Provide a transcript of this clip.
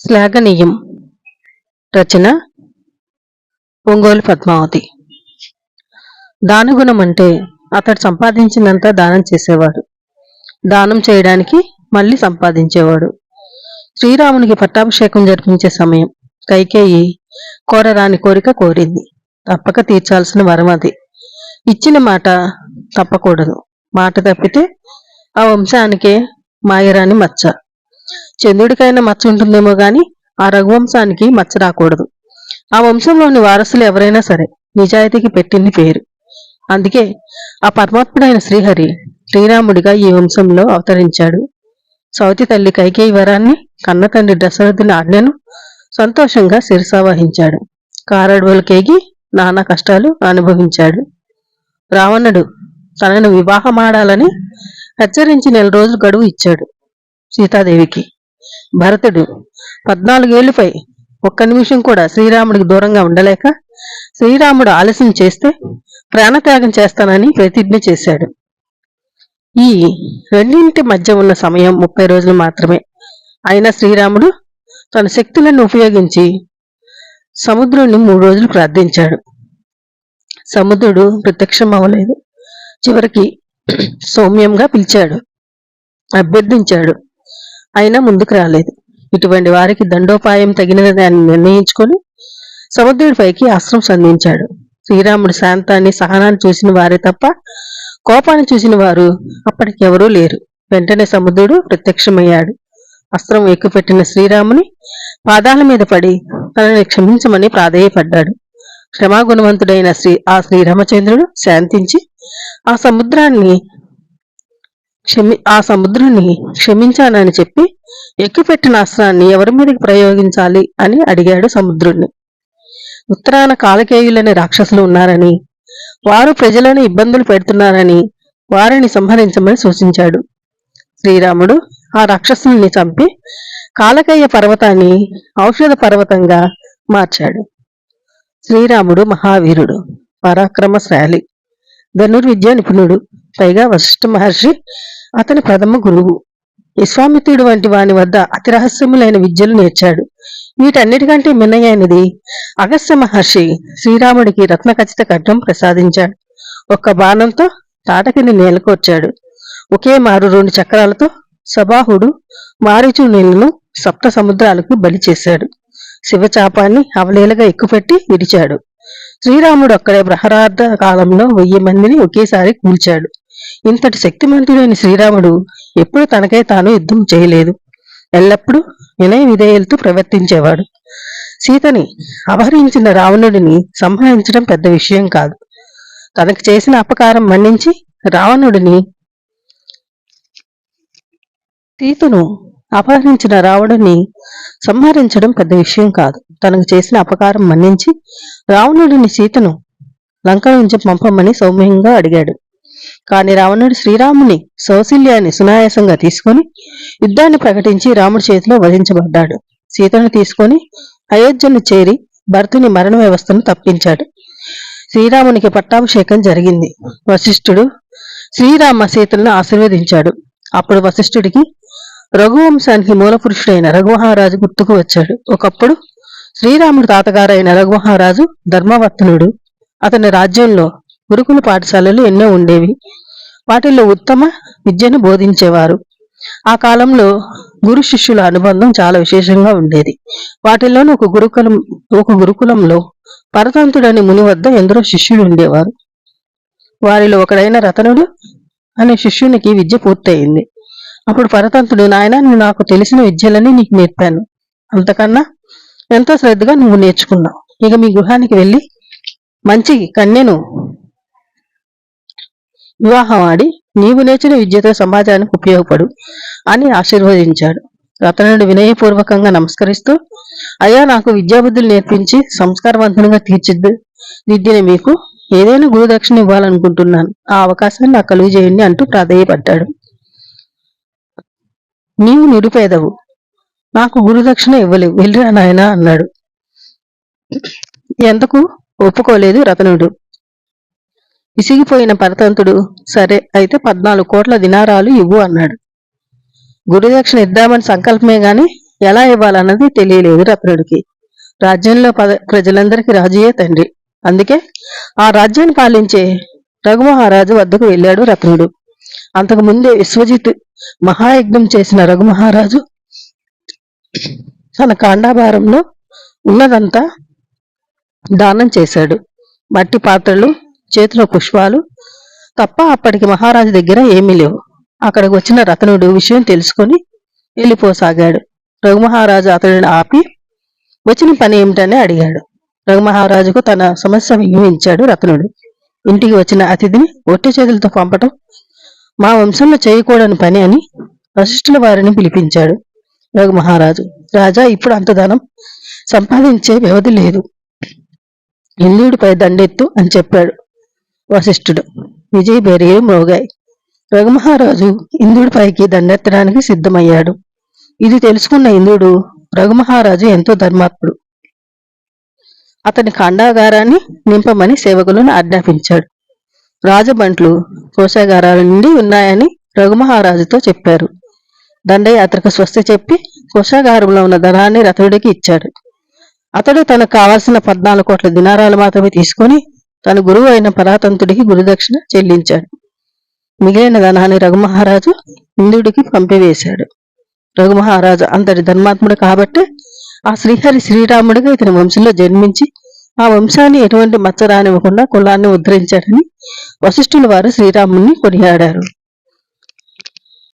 శ్లాఘనీయం రచన ఒంగోలు పద్మావతి దానగుణం అంటే అతడు సంపాదించినంత దానం చేసేవాడు దానం చేయడానికి మళ్ళీ సంపాదించేవాడు శ్రీరామునికి పట్టాభిషేకం జరిపించే సమయం కైకేయి కోరరాని కోరిక కోరింది తప్పక తీర్చాల్సిన వరం అది ఇచ్చిన మాట తప్పకూడదు మాట తప్పితే ఆ వంశానికే మాయరాని మచ్చ చంద్రుడికైనా మచ్చ ఉంటుందేమో గాని ఆ రఘువంశానికి మచ్చ రాకూడదు. ఆ వంశంలోని వారసులు ఎవరైనా సరే నిజాయితీకి పెట్టింది పేరు. అందుకే ఆ పరమాత్ముడైన శ్రీహరి శ్రీరాముడిగా ఈ వంశంలో అవతరించాడు. సౌతి తల్లి కైకేయి వరాన్ని కన్న తండ్రి దశరథుని ఆజ్ఞను సంతోషంగా శిరసావహించాడు కారడవులకేగి నానా కష్టాలు అనుభవించాడు. రావణుడు తనను వివాహమాడాలని హెచ్చరించి నెల రోజులు గడువు ఇచ్చాడు. సీతాదేవికి. భరతుడు పద్నాలుగేళ్ళుపై ఒక్క నిమిషం కూడా శ్రీరాముడికి దూరంగా ఉండలేక శ్రీరాముడు ఆలస్యం చేస్తే ప్రాణత్యాగం చేస్తానని ప్రతిజ్ఞ చేశాడు. ఈ రెండింటి మధ్య ఉన్న సమయం ముప్పై రోజులు మాత్రమే. అయినా శ్రీరాముడు తన శక్తులను ఉపయోగించి సముద్రుణ్ణి మూడు రోజులు ప్రార్థించాడు. సముద్రుడు ప్రత్యక్షం అవ్వలేదు. చివరికి సౌమ్యంగా పిలిచాడు. అభ్యర్థించాడు. అయినా ముందుకు రాలేదు. ఇటువంటి వారికి దండోపాయం తగినదని ఆయన నిర్ణయించుకొని సముద్రుడిపైకి అస్త్రం సంధించాడు. శ్రీరాముడి శాంతాన్ని సహనాన్ని చూసిన వారే తప్ప కోపాన్ని చూసిన వారు అప్పటికి ఎవరూ లేరు. వెంటనే సముద్రుడు ప్రత్యక్షమయ్యాడు. అస్త్రం ఎక్కుపెట్టిన శ్రీరాముని పాదాల మీద పడి తనని క్షమించమని ప్రాధేయపడ్డాడు. క్షమాగుణవంతుడైన శ్రీ ఆ శ్రీరామచంద్రుడు శాంతించి ఆ సముద్రాన్ని క్షమి ఆ సముద్రాన్ని క్షమించానని చెప్పి ఎక్కుపెట్టిన అస్త్రాన్ని ఎవరి మీదకి ప్రయోగించాలి అని అడిగాడు సముద్రుణ్ణి. ఉత్తరాన కాలకేయులని రాక్షసులు ఉన్నారని వారు ప్రజలను ఇబ్బందులు పెడుతున్నారని వారిని సంహరించమని సూచించాడు. శ్రీరాముడు ఆ రాక్షసుల్ని చంపి కాలకేయ పర్వతాన్ని ఔషధ పర్వతంగా మార్చాడు. శ్రీరాముడు మహావీరుడు పరాక్రమశాలి. ధనుర్విద్య నిపుణుడు. పైగా వశిష్ఠ మహర్షి అతని ప్రథమ గురువు. విశ్వామిత్రుడు వంటి వాని వద్ద అతి రహస్యములైన విద్యలు నేర్చాడు. వీటన్నిటికంటే మిన్నయైనది అగస్త్య మహర్షి శ్రీరాముడికి రత్నఖచిత కడ్డం ఖడ్గం ప్రసాదించాడు. ఒక్క బాణంతో తాటకిని నేలకొచ్చాడు ఒకే మారు రెండు చక్రాలతో సబాహుడు మారుచు నీళ్ళను సప్త సముద్రాలకు బలి చేశాడు. శివచాపాన్ని అవలేలగా ఎక్కుపెట్టి విడిచాడు. శ్రీరాముడు అక్కడే ప్రహరార్థ కాలంలో వెయ్యి మందిని ఒకేసారి కూల్చాడు. ఇంతటి శక్తిమంతుడైన శ్రీరాముడు ఎప్పుడు తనకై తాను యుద్ధం చేయలేదు. ఎల్లప్పుడూ వినయ విధేయులతో ప్రవర్తించేవాడు. సీతని అపహరించిన రావణుడిని సంహరించడం పెద్ద విషయం కాదు. తనకు చేసిన అపకారం మన్నించి రావణుడిని సీతను అపహరించిన రావణుడిని సంహరించడం పెద్ద విషయం కాదు. తనకు చేసిన అపకారం మన్నించి రావణుడిని సీతను లంక నుంచి పంపమని సౌమ్యంగా అడిగాడు. కాని రావణుడు శ్రీరాముని సౌశల్యాన్ని సునాయాసంగా తీసుకొని యుద్ధాన్ని ప్రకటించి రాముడి చేతిలో వధించబడ్డాడు. సీతను తీసుకొని అయోధ్యను చేరి భరతుని మరణ వ్యవస్థను తప్పించాడు. శ్రీరామునికి పట్టాభిషేకం జరిగింది. వశిష్ఠుడు శ్రీరామ సీతలను ఆశీర్వదించాడు. అప్పుడు వశిష్ఠుడికి రఘువంశానికి మూలపురుషుడైన రఘుమహారాజు గుర్తుకు వచ్చాడు. ఒకప్పుడు శ్రీరాముడు తాతగారైన రఘుమహారాజు ధర్మవర్తనుడు అతని రాజ్యంలో గురుకుల పాఠశాలలు ఎన్నో ఉండేవి. వాటిల్లో ఉత్తమ విద్యను బోధించేవారు. ఆ కాలంలో గురు శిష్యుల అనుబంధం చాలా విశేషంగా ఉండేది. వాటిల్లోనూ ఒక గురుకులం ఒక గురుకులంలో పరతంతుడని ముని వద్ద ఎందరో శిష్యులు ఉండేవారు. వారిలో ఒకడైన రతనుడు అనే శిష్యునికి విద్య పూర్తయింది. అప్పుడు పరతంతుడు నాయన నువ్వు నాకు తెలిసిన విద్యలని నీకు నేర్పాను. అంతకన్నా ఎంతో శ్రద్ధగా నువ్వు నేర్చుకున్నావు. ఇక మీ గృహానికి వెళ్ళి మంచి కన్యను వివాహం ఆడి నీవు నేర్చిన విద్యతో సమాజానికి ఉపయోగపడు అని ఆశీర్వదించాడు. రతనుడు వినయపూర్వకంగా నమస్కరిస్తూ అయ్యా నాకు విద్యాబుద్ధులు నేర్పించి సంస్కారవంతునిగా తీర్చిద్దు. దిద్దిన మీకు ఏదైనా గురుదక్షిణ ఇవ్వాలనుకుంటున్నాను. ఆ అవకాశాన్ని నాకు కలుగు చేయండి అంటూ ప్రాధేయపడ్డాడు. నీవు నిరుపేదవు. నాకు గురుదక్షిణ ఇవ్వలేవు వెళ్ళిరా నాయనా అన్నాడు. ఎంతకు? ఒప్పుకోలేదు రతనుడు. విసిగిపోయిన పరతంతుడు సరే అయితే పద్నాలుగు కోట్ల దినారాలు ఇవ్వు అన్నాడు. గురుదక్షిణ ఇద్దామని సంకల్పమే గాని ఎలా ఇవ్వాలన్నది తెలియలేదు రత్నుడికి. రాజ్యంలో పద ప్రజలందరికీ రాజుయే తండ్రి. అందుకే ఆ రాజ్యాన్ని పాలించే రఘుమహారాజు వద్దకు వెళ్ళాడు రత్నుడు. అంతకు ముందే విశ్వజిత్ మహాయజ్ఞం చేసిన రఘుమహారాజు తన కాండాభారంలో ఉన్నదంతా దానం చేశాడు. మట్టి పాత్రలు చేతిలో పుష్పాలు తప్ప అప్పటికి మహారాజు దగ్గర ఏమీ లేవు. అక్కడికి వచ్చిన రతనుడు విషయం తెలుసుకొని వెళ్ళిపోసాగాడు. రఘుమహారాజు అతడిని ఆపి వచ్చిన పని ఏమిటని అడిగాడు. రఘుమహారాజుకు తన సమస్య వివరించాడు రతనుడు. ఇంటికి వచ్చిన అతిథిని ఒట్టి చేతులతో పంపటం మా వంశంలో చేయకూడని పని అని వశిష్ఠుల వారిని పిలిపించాడు రఘుమహారాజు. రాజా ఇప్పుడు అంత ధనం సంపాదించే వ్యవధి లేదు. ఇంద్రుడిపై దండెత్తు అని చెప్పాడు వశిష్ఠుడు. విజయ బేరీలు మోగాయి. రఘుమహారాజు ఇంద్రుడిపైకి దండెత్తడానికి సిద్ధమయ్యాడు. ఇది తెలుసుకున్న ఇంద్రుడు రఘుమహారాజు ఎంతో ధర్మాత్ముడు. అతని ఖండాగారాన్ని నింపమని సేవకులను ఆజ్ఞాపించాడు. రాజబంట్లు కోశాగారాల నుండి ఉన్నాయని రఘుమహారాజుతో చెప్పారు. దండయాత్రకు స్వస్తి చెప్పి కోశాగారంలో ఉన్న ధనాన్ని రథుడికి ఇచ్చాడు. అతడు తనకు కావాల్సిన పద్నాలుగు కోట్ల దినారాలు మాత్రమే తీసుకొని తన గురువు అయిన పరాతంతుడికి గురుదక్షిణ చెల్లించాడు. మిగిలిన ధనాన్ని రఘుమహారాజు ఇంద్రుడికి పంపివేశాడు. రఘుమహారాజు అంతటి ధర్మాత్ముడు కాబట్టి ఆ శ్రీహరి శ్రీరాముడిగా ఇతని వంశంలో జన్మించి ఆ వంశాన్ని ఎటువంటి మచ్చ రానివ్వకుండా కులాన్ని ఉద్ధరించాడని వశిష్ఠుల వారు శ్రీరాముని కొనియాడారు.